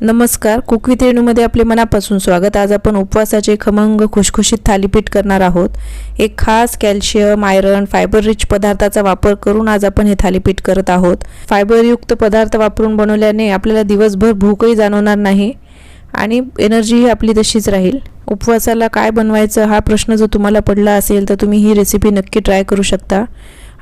नमस्कार. कुकविथ रेणूमध्ये आपले मनापासून स्वागत. आज आपण उपवासाचे खमंग खुशखुशीत थालीपीठ करणार आहोत. एक खास कॅल्शियम आयरन फायबर रिच पदार्थाचा वापर करून आज आपण हे थालीपीठ करत आहोत. फायबरयुक्त पदार्थ वापरून बनवल्याने आपल्याला दिवसभर भूकही जाणवणार नाही आणि एनर्जीही आपली तशीच राहील. उपवासाला काय बनवायचं हा प्रश्न जर तुम्हाला पडला असेल तर तुम्ही ही रेसिपी नक्की ट्राय करू शकता.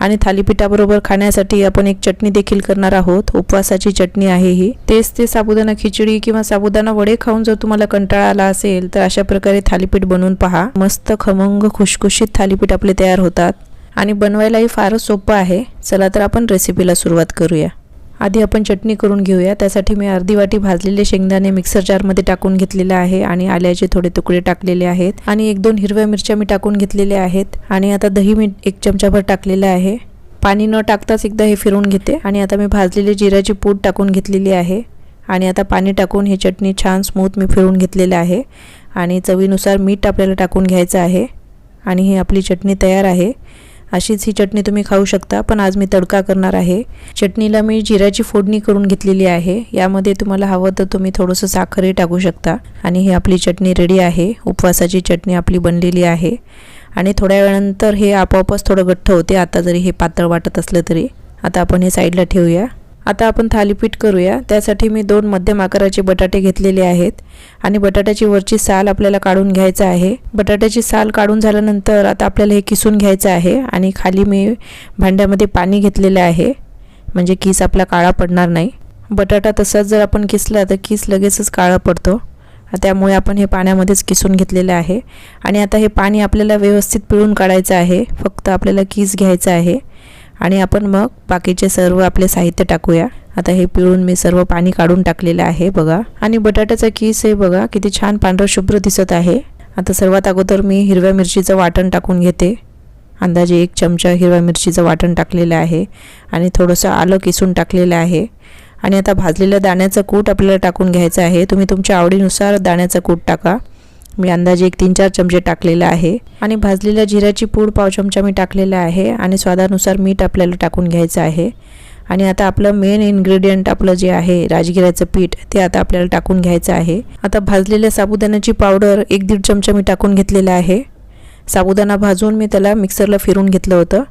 आणि थालीपीठाबरोबर खाण्यासाठी आपण एक चटणी देखील करणार आहोत. उपवासाची चटणी आहे ही. तेच ते साबुदाणा खिचडी किंवा साबुदाणा वडे खाऊन जर तुम्हाला कंटाळा आला असेल तर अशा प्रकारे थालीपीठ बनवून पहा. मस्त खमंग खुशखुशीत थालीपीठ आपले तयार होतात. आणि बनवायलाही फारच सोपं आहे. चला तर आपण रेसिपीला सुरुवात करूया. आधी आपण चटणी करून घेऊया. त्यासाठी मी अर्धी वाटी भाजलेले शेंगदाणे मिक्सर जारमध्ये टाकून घेतलेले आहे आणि आल्याचे थोडे तुकडे टाकलेले आहेत. आणि एक दोन हिरव्या मिरच्या मी टाकून घेतलेल्या आहेत. आणि आता दही मी एक चमचाभर टाकलेलं आहे. पाणी न टाकताच एकदा हे फिरून घेते. आणि आता मी भाजलेली जिऱ्याची पूड टाकून घेतलेली आहे. आणि आता पाणी टाकून ही चटणी छान स्मूथ मी फिरून घेतलेलं आहे. आणि चवीनुसार मीठ आपल्याला टाकून घ्यायचं आहे. आणि ही आपली चटणी तयार आहे. अशीच ही चटणी तुम्ही खाऊ शकता पण आज मी तडका करणार आहे. चटणीला मी जिऱ्याची फोडणी करून घेतलेली आहे. यामध्ये तुम्हाला हवं तर तुम्ही थोडंसं साखरही टाकू शकता. आणि ही आपली चटणी रेडी आहे. उपवासाची चटणी आपली बनलेली आहे. आणि थोड्या वेळानंतर हे आपोआपच थोडं गठ्ठ होते. आता जरी हे पातळ वाटत असलं तरी. आता आपण हे साईडला ठेवूया. आता आपण थालीपीठ करूया. त्यासाठी मी दोन मध्यम आकाराचे बटाटे घेतलेले आहेत. आणि बटाट्याची वरची साल आपल्याला काढून घ्यायचं आहे. बटाट्याची साल काढून झाल्यानंतर आता आपल्याला हे किसून घ्यायचं आहे. आणि खाली मी भांड्यामध्ये पाणी घेतलेलं आहे. म्हणजे किस आपला काळा पडणार नाही. बटाटा तसाच जर आपण किसला तर किस लगेचच काळा पडतो. त्यामुळे आपण हे पाण्यामध्येच किसून घेतलेलं आहे. आणि आता हे पाणी आपल्याला व्यवस्थित पिळून काढायचं आहे. फक्त आपल्याला किस घ्यायचं आहे. आणि आपण मग बाकीचे सर्व आपले साहित्य टाकूया. आता हे पिळून मी सर्व पाणी काढून टाकलेलं आहे बघा. आणि बटाट्याचा किस हे बघा किती छान पांढरं शुभ्र दिसत आहे. आता सर्वात अगोदर मी हिरव्या मिरचीचं वाटण टाकून घेते. अंदाजे एक चमचा हिरव्या मिरचीचं वाटण टाकलेलं आहे. आणि थोडंसं आलं किसून टाकलेलं आहे. आणि आता भाजलेल्या दाण्याचं कूट आपल्याला टाकून घ्यायचं आहे. तुम्ही तुमच्या आवडीनुसार दाण्याचं कूट टाका. मी अंदाजे एक तीन चार चमचे टाकलेले आहे आणि भाजलेल्या जिऱ्याची पूड पाव चमचा मी टाकलेला आहे आणि स्वादानुसार मीठ आपल्याला टाकून घ्यायचं आहे. आणि आता आपलं मेन इन्ग्रेडियंट आपलं जे आहे राजगिऱ्याचं पीठ ते आता आपल्याला टाकून घ्यायचं आहे. आता भाजलेल्या साबुदाण्याची पावडर एक दीड चमचा मी टाकून घेतलेला आहे. साबुदाणा भाजून मी त्याला मिक्सरला फिरून घेतलं होतं.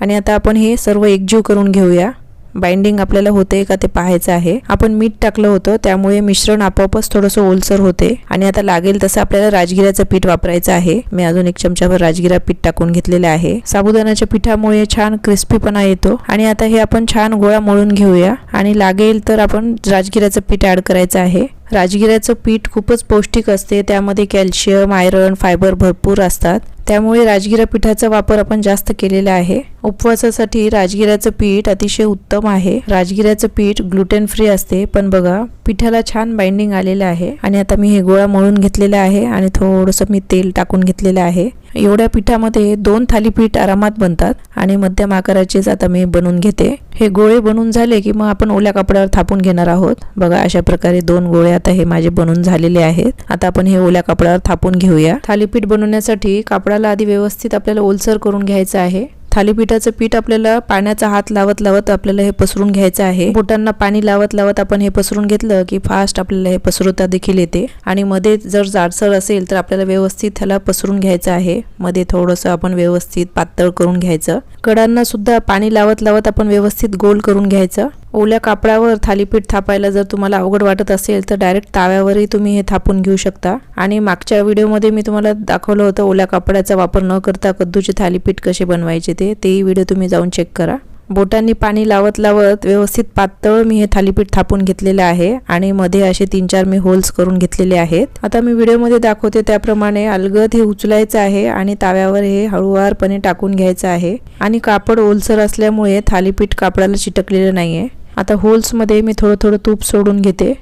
आणि आता आपण हे सर्व एकजीव करून घेऊया. बाइंडिंग आपल्याला होते का ते पाहायचं आहे. आपण मीठ टाकलं होतं त्यामुळे मिश्रण आपोआपच थोडंसं ओलसर होते. आणि आता लागेल तसं आपल्याला राजगिराचं पीठ वापरायचं आहे. मी अजून एक चमचाभर राजगिरा पीठ टाकून घेतलेलं आहे. साबुदाण्याच्या पिठामुळे छान क्रिस्पीपणा येतो. आणि आता हे आपण छान गोळा मळून घेऊया. आणि लागेल तर आपण राजगिराचं पीठ ॲड करायचं आहे. राजगिऱ्याचं पीठ खूपच पौष्टिक असते. त्यामध्ये कॅल्शियम आयरन फायबर भरपूर असतात. त्यामुळे राजगिरा पिठाचा वापर आपण जास्त केलेला आहे. उपवासासाठी राजगिराचं पीठ अतिशय उत्तम आहे. राजगिराचं पीठ ग्लुटेन फ्री असते पण बघा पिठाला छान बाइंडिंग आलेलं आहे. आणि आता मी हे गोळा मळून घेतलेला आहे आणि थोडंसं मी तेल टाकून घेतलेलं आहे. एवढ्या पिठामध्ये दोन थालीपीठ आरामात बनतात आणि मध्यम आकाराचेच आता मी बनवून घेते. हे गोळे बनून झाले की मग आपण ओल्या कपड्यावर थापून घेणार आहोत. बघा अशा प्रकारे दोन गोळे आता हे माझे बनून झालेले आहेत. आता आपण हे ओल्या कपड्यावर थापून घेऊया. थालीपीठ बनवण्यासाठी कापडाला आधी व्यवस्थित आपल्याला ओलसर करून घ्यायचं आहे. थालीपीठाचं पीठ आपल्याला पाण्याचा हात लावत लावत आपल्याला हे पसरून घ्यायचं आहे. बोटांना पाणी लावत लावत आपण हे पसरून घेतलं की फास्ट आपल्याला हे पसरवता देखील येते. आणि मध्ये जर जाडसर असेल तर आपल्याला व्यवस्थित त्याला पसरून घ्यायचं आहे. मध्ये थोडंसं आपण व्यवस्थित पातळ करून घ्यायचं. कडांना सुद्धा पाणी लावत लावत आपण व्यवस्थित गोल करून घ्यायचं. ओल्या कापडावर थालीपीठ थापायला जर तुम्हाला अवघड वाटत असेल तर डायरेक्ट ताव्यावरही तुम्ही हे थापून घेऊ शकता. आणि मागच्या व्हिडिओमध्ये मी तुम्हाला दाखवलं होतं ओल्या कापडाचा वापर न करता कद्दूचे थालीपीठ कसे बनवायचे ते. तेही व्हिडिओ तुम्ही जाऊन चेक करा. बोटांनी पाणी लावत लावत व्यवस्थित पातळ मी हे थालीपीठ थापून घेतलेलं आहे आणि मध्ये असे तीन चार मी होल्स करून घेतलेले आहेत. आता मी व्हिडिओमध्ये दाखवते त्याप्रमाणे अलगद हे उचलायचं आहे आणि ताव्यावर हे हळूवारपणे टाकून घ्यायचं आहे. आणि कापड ओलसर असल्यामुळे थालीपीठ कापडाला चिटकलेलं नाहीये. आता होल्समध्ये मी थोडं थोडं तूप सोडून घेते.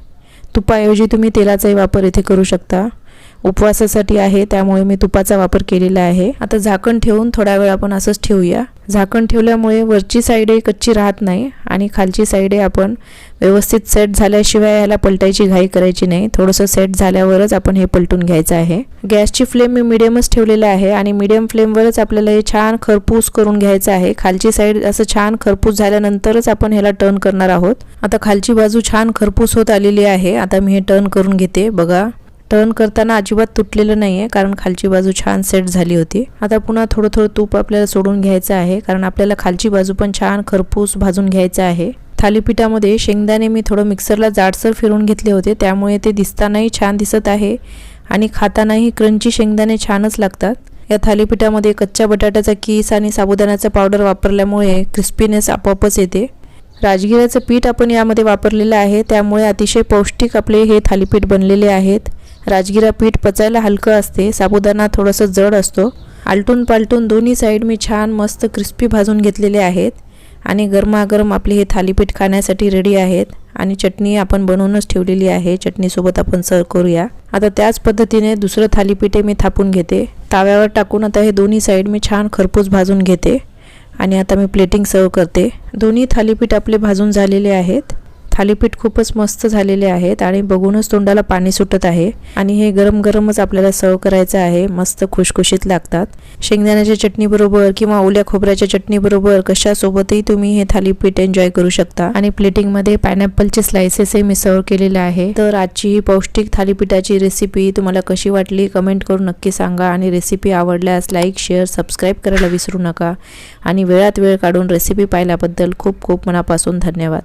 तुपाऐवजी तुम्ही तेलाचाही वापर इथे करू शकता. उपवासासाठी आहे त्यामुळे मी तुपाचा वापर केलेला आहे. आता झाकण ठेवून थोडा वेळ आपण असंच ठेवूया. झाकण ठेवल्यामुळे वरची साईडही कच्ची राहत नाही आणि खालची साईडही आपण व्यवस्थित सेट झाल्याशिवाय याला पलटायची घाई करायची नाही. थोडंसं सेट झाल्यावरच आपण हे पलटून घ्यायचं आहे. गॅसची फ्लेम मी मिडियमच ठेवलेला आहे आणि मिडियम फ्लेमवरच आपल्याला हे छान खरपूस करून घ्यायचं आहे. खालची साईड असं छान खरपूस झाल्यानंतरच आपण ह्याला टर्न करणार आहोत. आता खालची बाजू छान खरपूस होत आलेली आहे. आता मी हे टर्न करून घेते. बघा. टर्न करताना अजिबात तुटलेलं नाही आहे कारण खालची बाजू छान सेट झाली होती. आता पुन्हा थोडं थोडं तूप आपल्याला सोडून घ्यायचं आहे कारण आपल्याला खालची बाजू पण छान खरपूस भाजून घ्यायचं आहे. थालीपीठामध्ये शेंगदाणे मी थोडं मिक्सरला जाडसर फिरून घेतले होते त्यामुळे ते दिसतानाही छान दिसत आहे आणि खातानाही क्रंची शेंगदाणे छानच लागतात. या थालीपीठामध्ये कच्च्या बटाट्याचा कीस आणि साबुदाण्याचा पावडर वापरल्यामुळे क्रिस्पीनेस आपोआपच येते. राजगिऱ्याचं पीठ आपण यामध्ये वापरलेलं आहे त्यामुळे अतिशय पौष्टिक आपले हे थालीपीठ बनलेले आहेत. राजगिरा पीठ पचायला हलकं असते. साबुदाणा थोडंसं जड असतो. आलटून पालटून दोन्ही साईड मी छान मस्त क्रिस्पी भाजून घेतलेले आहेत. आणि गरमागरम आपले हे थालीपीठ खाण्यासाठी रेडी आहेत. आणि चटणी आपण बनवूनच ठेवलेली आहे. चटणीसोबत आपण सर्व करूया. आता त्याच पद्धतीने दुसरं थालीपीठे मी थापून घेते. ताव्यावर टाकून आता हे दोन्ही साईड मी छान खरपूस भाजून घेते. आणि आता मी प्लेटिंग सर्व करते. दोन्ही थालीपीठ आपले भाजून झालेले आहेत. थालीपीठ खूपच मस्त झालेले आहेत आणि बघूनच तोंडाला पाणी सुटत आहे. आणि हे गरम गरमच आपल्याला सर्व करायचं आहे. मस्त खुशखुशीत लागतात. शेंगदाण्याच्या चटणीबरोबर किंवा ओल्या खोबऱ्याच्या चटणीबरोबर कशासोबतही तुम्ही हे थालीपीठ एन्जॉय करू शकता. आणि प्लेटिंगमध्ये पायनॅपलचे स्लायसेसही मी सर्व केलेले आहे. तर आजची ही पौष्टिक थालीपीठाची रेसिपी तुम्हाला कशी वाटली कमेंट करून नक्की सांगा आणि रेसिपी आवडल्यास लाईक शेअर सबस्क्राईब करायला विसरू नका. आणि वेळात वेळ काढून रेसिपी पाहिल्याबद्दल खूप खूप मनापासून धन्यवाद.